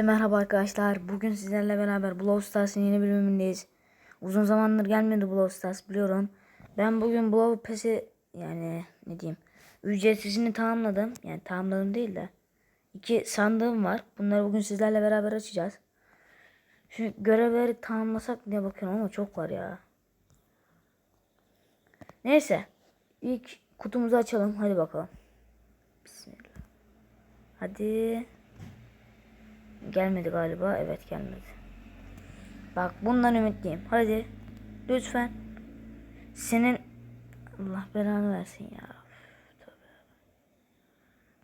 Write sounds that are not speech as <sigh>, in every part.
Herkese merhaba arkadaşlar. Bugün sizlerle beraber Brawl Stars'ın yeni bölümündeyiz. Uzun zamandır gelmedi Brawl Stars biliyorum. Ben bugün Brawl Pass'i yani ne diyeyim ücretsizini tamamladım. Yani tamamladım değil de. iki sandığım var. Bunları bugün sizlerle beraber açacağız. Şu görevleri tamamlasak diye bakıyorum ama çok var ya. Neyse. İlk kutumuzu açalım. Hadi bakalım. Bismillah. Hadi. Gelmedi galiba. Evet gelmedi. Bak bundan ümitliyim. Hadi. Lütfen. Senin Allah belanı versin ya. Üf, tövbe.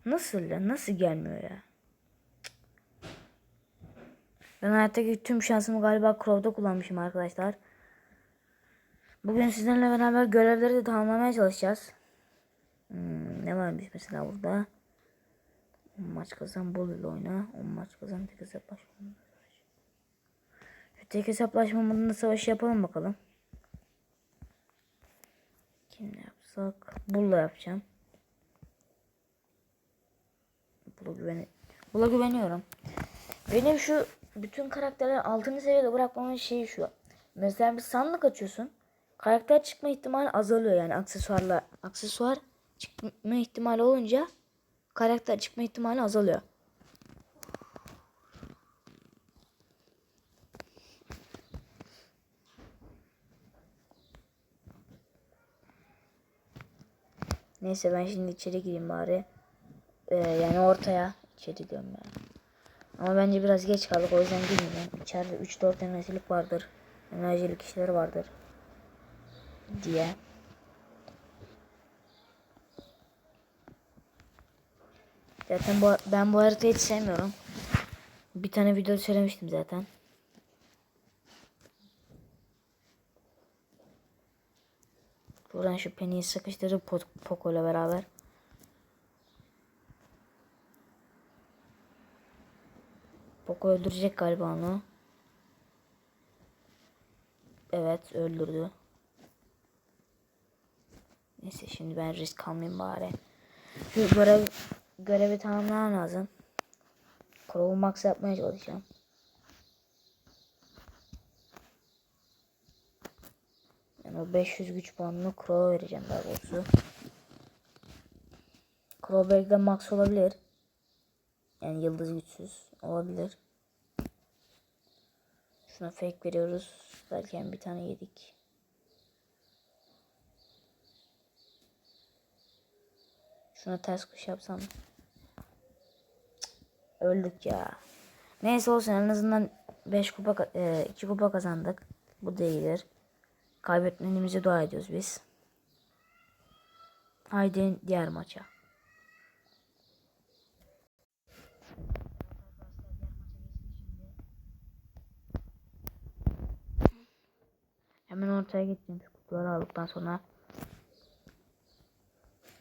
Nasıl ya? Nasıl gelmiyor ya? Ben hayattaki tüm şansımı galiba Crow'da kullanmışım arkadaşlar. Bugün sizlerle beraber görevleri de tamamlamaya çalışacağız. Hmm, ne varmış mesela burada? 10 maç kazan bol ile oyna. 10 maç kazan tek hesaplaşma. Şu tek hesaplaşma modunda savaş yapalım bakalım. Kimle yapsak? Bulla yapacağım. Bula, güveni Bula güveniyorum. Benim şu bütün karakterleri 6. seviyede bırakmamın şeyi şu. Mesela bir sandık açıyorsun. Karakter çıkma ihtimali azalıyor yani aksesuarla aksesuar çıkma ihtimali olunca karakter çıkma ihtimali azalıyor. Neyse ben şimdi içeri gireyim bari. Ee, yani ortaya. içeri diyorum ben. Ama bence biraz geç kaldık o yüzden girmeyeceğim. İçeride 3-4 enerjilik vardır. Enerjilik işleri vardır. Diye. Zaten bu, ben bu haritayı hiç sevmiyorum. Bir tane video söylemiştim zaten. Buradan şu Penny'yi sıkıştırıp Poco ile beraber. Poco öldürecek galiba onu. Evet öldürdü. Neyse şimdi ben risk almayayım bari. Şu görev görevi tamamlamam lazım. Crow'u max yapmaya çalışacağım. Yani o 500 güç puanını Crow'a vereceğim daha doğrusu. Crow belki de max olabilir. Yani yıldız güçsüz olabilir. Şuna fake veriyoruz. Belki bir tane yedik. Şuna ters kuş yapsam. Öldük ya. Neyse olsun en azından 5 kupa 2 e, kupa kazandık. Bu değildir. Kaybetmediğimize dua ediyoruz biz. Haydi diğer maça. Hemen ortaya gittim. Şu kutuları aldıktan sonra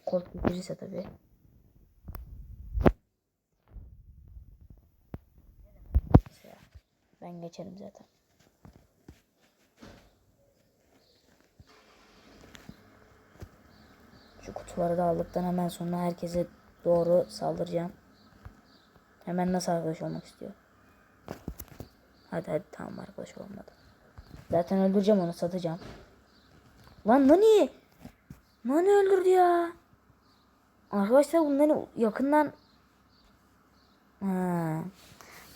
Colt getirirse tabi. Ben geçerim zaten. Şu kutuları da aldıktan hemen sonra herkese doğru saldıracağım. Hemen nasıl arkadaş olmak istiyor? Hadi hadi tamam arkadaş olmadı. Zaten öldüreceğim onu satacağım. Lan Nani? Nani öldürdü ya. Arkadaşlar bunları yakından ha.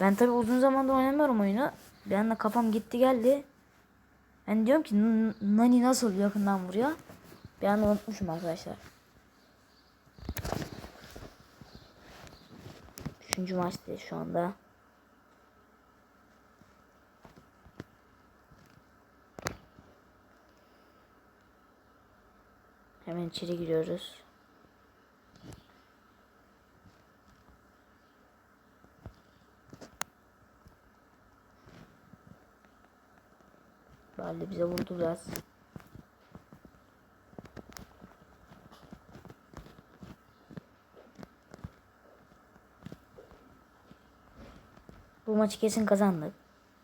Ben tabi uzun zamandır oynamıyorum oyunu. Bir anda kafam gitti geldi. Ben diyorum ki Nani nasıl yakından vuruyor? Bir anda unutmuşum arkadaşlar. Üçüncü maçtayız şu anda. Hemen içeri giriyoruz. Bali bize vurdu biraz. Bu maçı kesin kazandık.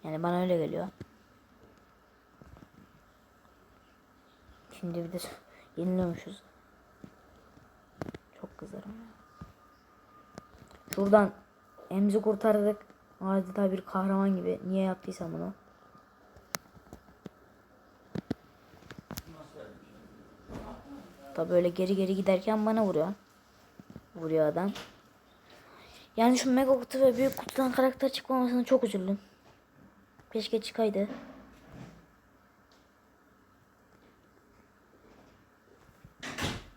Yani bana öyle geliyor. Şimdi bir de <laughs> yeniliyormuşuz. Çok kızarım. Şuradan emzi kurtardık. Adeta bir kahraman gibi. Niye yaptıysam bunu. Tabi böyle geri geri giderken bana vuruyor. Vuruyor adam. Yani şu mega kutu ve büyük kutudan karakter çıkmamasına çok üzüldüm. Keşke çıkaydı.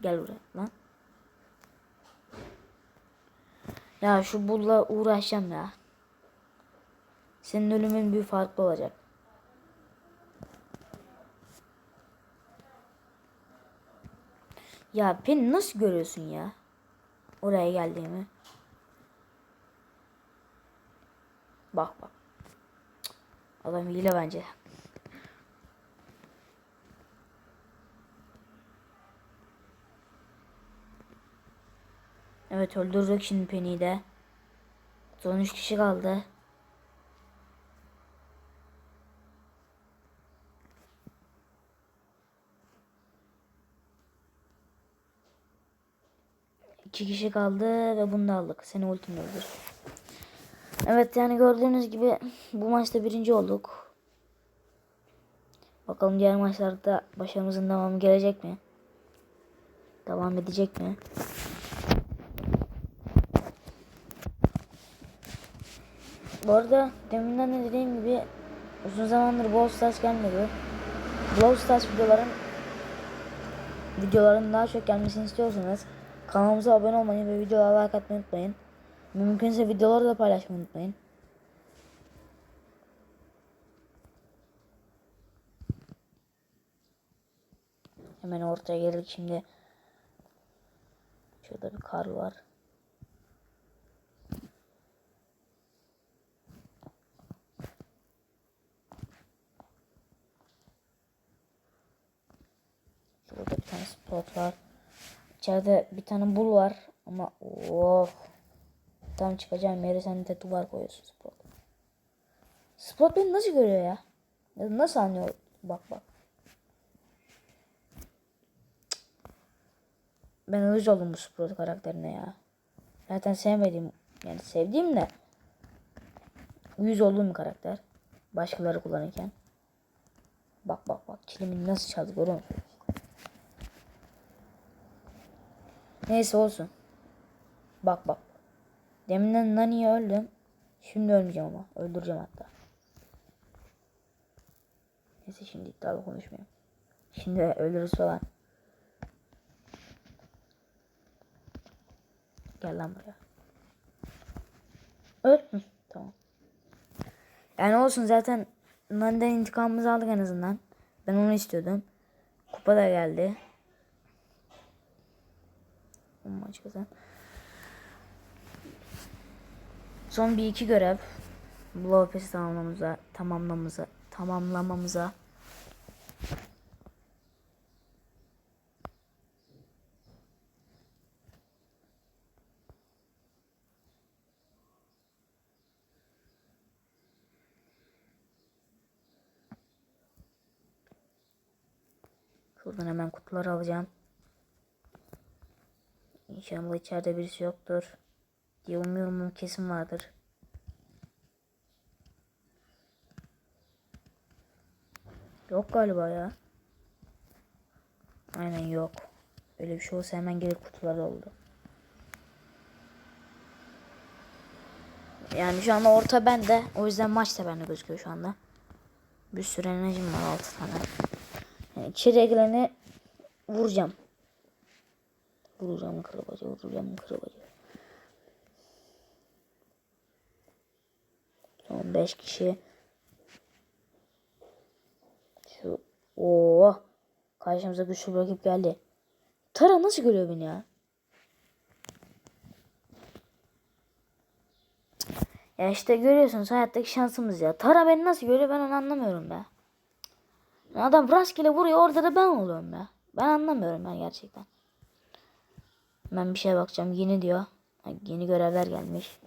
Gel buraya lan. Ya şu bulla uğraşacağım ya. Senin ölümün bir farklı olacak. Ya beni nasıl görüyorsun ya? Oraya geldiğimi. Bak bak. Adam hile bence. Evet öldürdük şimdi Penny'i de. Son 3 kişi kaldı. İki kişi kaldı ve bunu da aldık. Seni ultimle öldür. Evet yani gördüğünüz gibi bu maçta birinci olduk. Bakalım diğer maçlarda başarımızın devamı gelecek mi? Devam edecek mi? Bu arada deminden de dediğim gibi uzun zamandır Brawl Stars gelmedi. Brawl Stars videoların videoların daha çok gelmesini istiyorsanız kanalımıza abone olmayı ve videolara like atmayı unutmayın. Mümkünse videoları da paylaşmayı unutmayın. Hemen ortaya geldik şimdi. Şurada bir kar var. Şurada bir tane spot var. İçeride bir tane bul var ama of. Tam çıkacağım yere sen de duvar koyuyorsun spot. Spot beni nasıl görüyor ya? Nasıl anlıyor? Bak bak. Ben uyuz oldum bu Sprout karakterine ya. Zaten sevmediğim yani sevdiğim de uyuz olduğum bir karakter. Başkaları kullanırken. Bak bak bak kilimi nasıl çaldı görüyor musun? Neyse olsun. Bak bak. Deminden Nani'ye öldüm. Şimdi ölmeyeceğim ama. Öldüreceğim hatta. Neyse şimdi iddialı konuşmayayım. Şimdi öldürürüz falan. Gel lan buraya. Öl. Hı, tamam. Yani olsun zaten Nani'den intikamımızı aldık en azından. Ben onu istiyordum. Kupa da geldi. Bu maç. Son bir iki görev. Pass'i tamamlamamıza, tamamlamamıza, tamamlamamıza. Şuradan hemen kutuları alacağım. İnşallah içeride birisi yoktur. Diye umuyorum ama kesin vardır. Yok galiba ya. Aynen yok. Öyle bir şey olsa hemen gelir kutuları oldu. Yani şu anda orta bende. O yüzden maç da bende gözüküyor şu anda. Bir sürü enerjim var 6 tane. Yani içeriye geleni vuracağım. Vuracağım kırbaca, vuracağım kırbaca. Son 5 kişi. Şu o karşımıza güçlü bir rakip geldi. Tara nasıl görüyor beni ya? Ya işte görüyorsunuz hayattaki şansımız ya. Tara beni nasıl görüyor ben onu anlamıyorum be. Adam rastgele vuruyor orada da ben oluyorum ya. Ben anlamıyorum ben gerçekten. Ben bir şeye bakacağım. Yeni diyor. Yeni görevler gelmiş.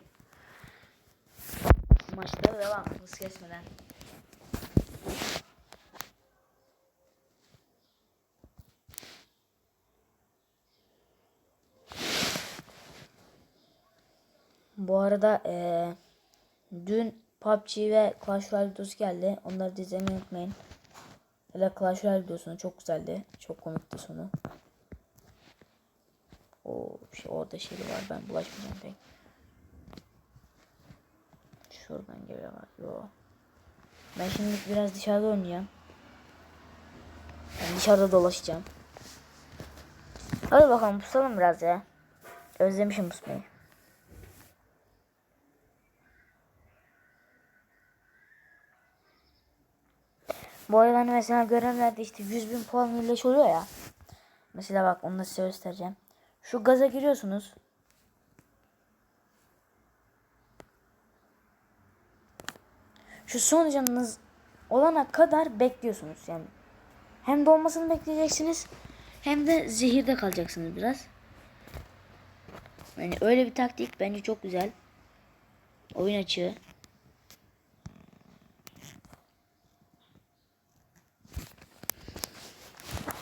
Maçlara devam. Hız kesmeden. Bu arada eee Dün PUBG ve Clash Royale videosu geldi. Onları da izlemeyi unutmayın. Hele Clash Royale videosunu çok güzeldi. Çok komikti sonu. O şey orada şey var. Ben bulaşmayacağım pek. Şuradan geliyorlar. Yo. Ben şimdi biraz dışarıda oynayacağım. Ben dışarıda dolaşacağım. Hadi bakalım pusalım biraz ya. Özlemişim pusmayı. Bu arada hani mesela görevlerde işte 100 bin puan birleş oluyor ya. Mesela bak onu da size göstereceğim. Şu gaza giriyorsunuz. Şu son canınız olana kadar bekliyorsunuz yani. Hem dolmasını bekleyeceksiniz hem de zehirde kalacaksınız biraz. Yani öyle bir taktik bence çok güzel. Oyun açığı.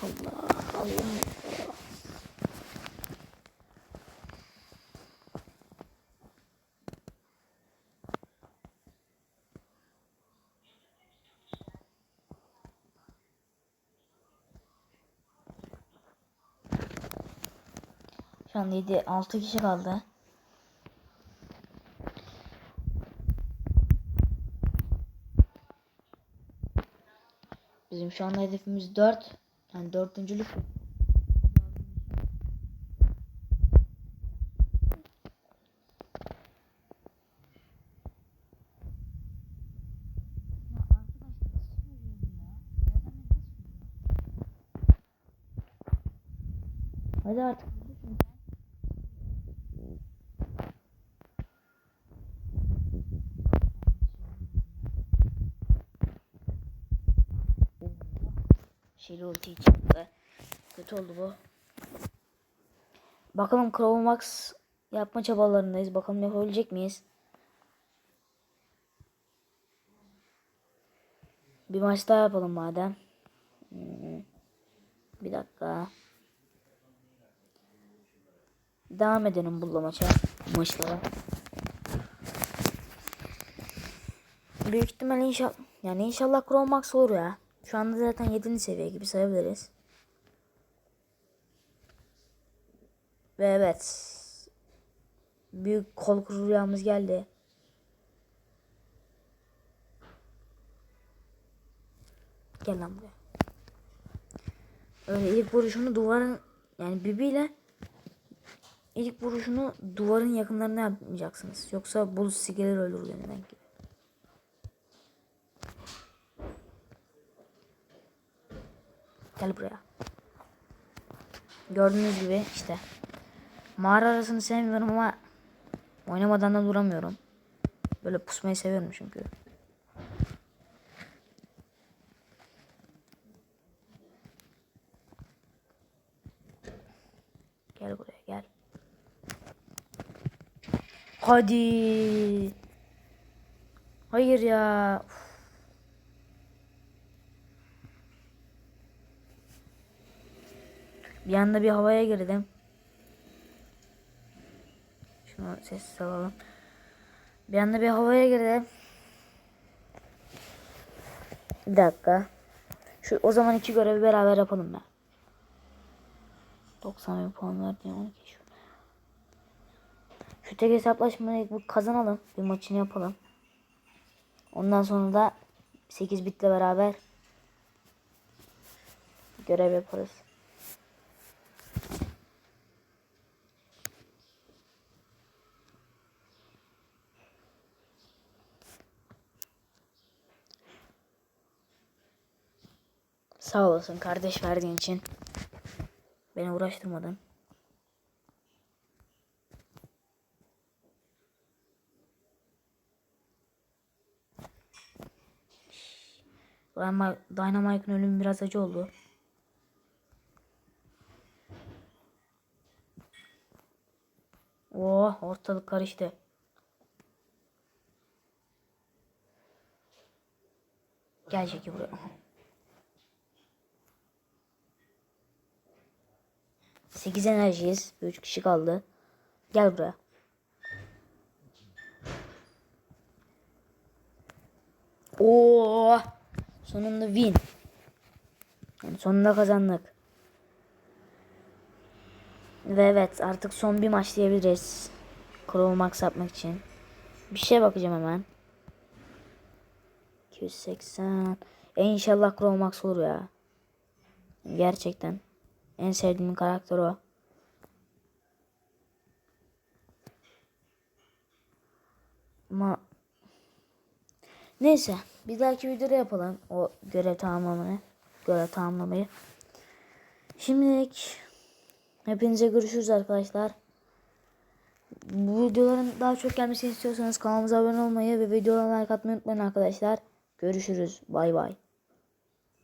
Allah Allah. Şu an 7 6 kişi kaldı. Bizim şu anda hedefimiz 4. Yani dördüncülük. Hadi artık. Şeyli ulti çıktı. Kötü oldu bu. Bakalım Crow Max yapma çabalarındayız. Bakalım yapabilecek miyiz? Bir maç daha yapalım madem. Hmm. Bir dakika. Devam edelim bu maça. Maçlara. Büyük ihtimal inşallah yani inşallah Crow Max olur ya. Şu anda zaten 7. seviye gibi sayabiliriz. Ve evet. Büyük kol rüyamız geldi. Gel lan buraya. Öyle ilk vuruşunu duvarın yani bibiyle ilk vuruşunu duvarın yakınlarına yapmayacaksınız. Yoksa bul sigeler öldürür beni belki. Gel buraya. Gördüğünüz gibi işte. Mağara arasını sevmiyorum ama oynamadan da duramıyorum. Böyle pusmayı seviyorum çünkü. Gel buraya gel. Hadi. Hayır ya. Uf. Bir anda bir havaya girdim. Şunu sessiz alalım. Bir anda bir havaya girdim. Bir dakika. Şu o zaman iki görevi beraber yapalım ben. 90 bin puan verdi 12 şu. Şu tek hesaplaşmayı bir kazanalım. Bir maçını yapalım. Ondan sonra da 8 bitle beraber görev yaparız. Sağ olasın kardeş verdiğin için. Beni uğraştırmadın. Dynamite- Dynamite'ın ölümü biraz acı oldu. Oh ortalık karıştı. Gel Jackie buraya. 8 enerjiyiz. 3 kişi kaldı. Gel buraya. Oo! Sonunda win. Yani sonunda kazandık. Ve evet artık son bir maç diyebiliriz. Crow Max yapmak için. Bir şey bakacağım hemen. 280. E inşallah Crow Max olur ya. Gerçekten. En sevdiğim karakter o. Ama neyse bir dahaki videoda yapalım o görev tamamlamayı. Görev tamamlamayı. Şimdilik hepinize görüşürüz arkadaşlar. Bu videoların daha çok gelmesini istiyorsanız kanalımıza abone olmayı ve videolara like atmayı unutmayın arkadaşlar. Görüşürüz. Bay bay.